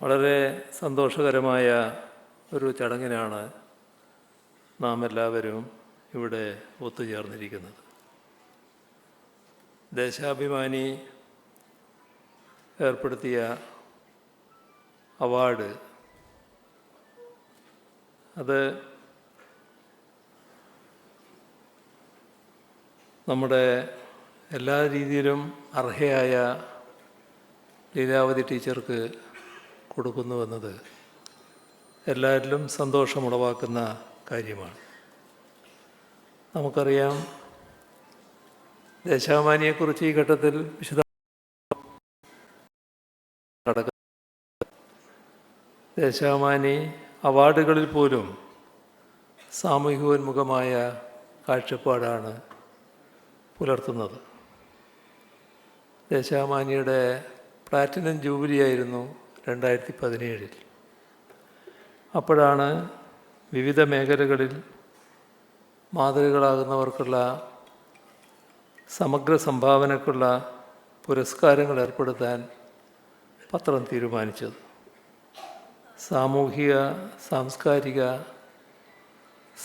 വളരെ സന്തോഷകരമായ ഒരു ചടങ്ങിനാണ് നാം എല്ലാവരും ഇവിടെ ഒത്തുചേർന്നിരിക്കുന്നത്. ദേശാഭിമാനി ഏർപ്പെടുത്തിയ അവാർഡ് അത് നമ്മുടെ എല്ലാ രീതിയിലും അർഹയായ ലീലാവതി ടീച്ചർക്ക് കൊടുക്കുന്നുവെന്നത് എല്ലാവരിലും സന്തോഷമുളവാക്കുന്ന കാര്യമാണ്. നമുക്കറിയാം ദേശാഭിമാനിയെക്കുറിച്ച് ഈ ഘട്ടത്തിൽ വിശദ ദേശാമാനി അവാർഡുകളിൽ പോലും സാമൂഹികോന്മുഖമായ കാഴ്ചപ്പാടാണ് പുലർത്തുന്നത്. ദേശാഭിമാനിയുടെ പ്ലാറ്റിനം ജൂബിലി ആയിരുന്നു രണ്ടായിരത്തി പതിനേഴിൽ അപ്പോഴാണ് വിവിധ മേഖലകളിൽ മാതൃകകളാകുന്നവർക്കുള്ള സമഗ്ര സംഭാവനക്കുള്ള പുരസ്കാരങ്ങൾ ഏർപ്പെടുത്താൻ പത്രം തീരുമാനിച്ചത്. സാമൂഹിക സാംസ്കാരിക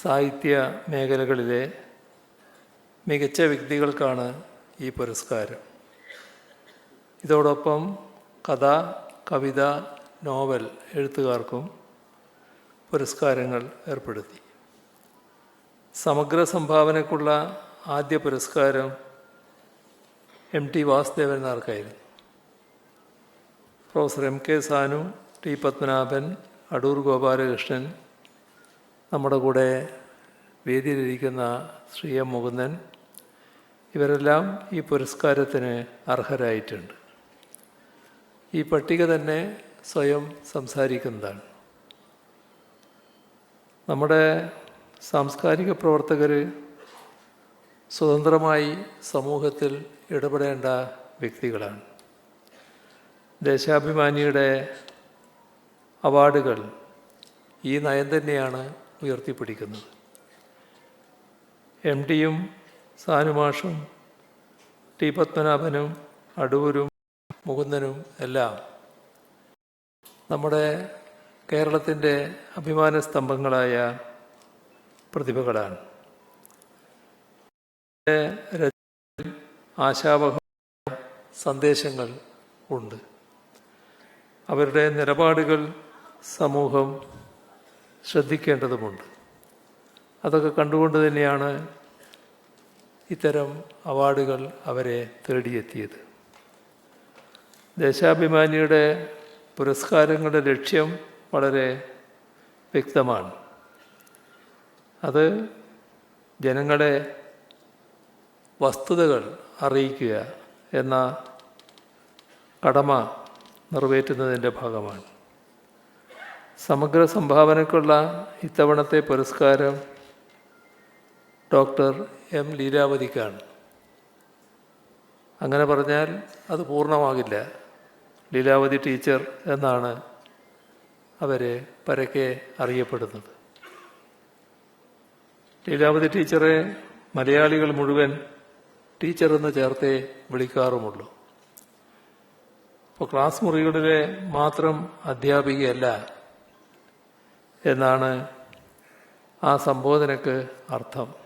സാഹിത്യ മേഖലകളിലെ മികച്ച വ്യക്തികൾക്കാണ് ഈ പുരസ്കാരം. ഇതോടൊപ്പം കഥ കവിത നോവൽ എഴുത്തുകാർക്കും പുരസ്കാരങ്ങൾ ഏർപ്പെടുത്തി. സമഗ്ര സംഭാവനയ്ക്കുള്ള ആദ്യ പുരസ്കാരം M T Vasudevan നാർക്കായിരുന്നു professor M K Sanu T Padmanabhan Adoor Gopalakrishnan നമ്മുടെ കൂടെ വേദിയിലിരിക്കുന്ന ശ്രീ എം മുകുന്ദൻ ഇവരെല്ലാം ഈ പുരസ്കാരത്തിന് അർഹരായിട്ടുണ്ട്. ഈ പട്ടിക തന്നെ സ്വയം സംസാരിക്കുന്നതാണ്. നമ്മുടെ സാംസ്കാരിക പ്രവർത്തകർ സ്വതന്ത്രമായി സമൂഹത്തിൽ ഇടപെടേണ്ട വ്യക്തികളാണ്. ദേശാഭിമാനിയുടെ അവാർഡുകൾ ഈ നയം തന്നെയാണ് ഉയർത്തിപ്പിടിക്കുന്നത്. എം ഡിയും സാനുമാഷും ടി പത്മനാഭനും അടൂരും മുകുന്ദനും എല്ലാം നമ്മുടെ കേരളത്തിന്റെ അഭിമാന സ്തംഭങ്ങളായ പ്രതിഭകളാണ്. ആശാവഹ സന്ദേശങ്ങൾ ഉണ്ട്. അവരുടെ നിലപാടുകൾ സമൂഹം ശ്രദ്ധിക്കേണ്ടതുമുണ്ട്. അതൊക്കെ കണ്ടുകൊണ്ട് തന്നെയാണ് ഇത്തരം അവാർഡുകൾ അവരെ തേടിയെത്തിയത്. ദേശാഭിമാനിയുടെ പുരസ്കാരങ്ങളുടെ ലക്ഷ്യം വളരെ വ്യക്തമാണ്. അത് ജനങ്ങളെ വസ്തുതകൾ അറിയിക്കുക എന്ന കടമ നിറവേറ്റുന്നതിന്റെ ഭാഗമാണ്. സമഗ്ര സംഭാവനയ്ക്കുള്ള ഇത്തവണത്തെ പുരസ്കാരം ഡോക്ടർ എം ലീലാവതിക്കാണ്. അങ്ങനെ പറഞ്ഞാൽ അത് പൂർണമാകില്ല. ലീലാവതി ടീച്ചർ എന്നാണ് അവരെ പരക്കെ അറിയപ്പെടുന്നത്. ലീലാവതി ടീച്ചറെ മലയാളികൾ മുഴുവൻ ടീച്ചർ എന്ന് ചേർത്തേ വിളിക്കാറുമുള്ളൂ. അപ്പോൾ ക്ലാസ് മുറികളിലെ മാത്രം അധ്യാപികയല്ല എന്നാണ് ആ സംബോധനക്ക് അർത്ഥം.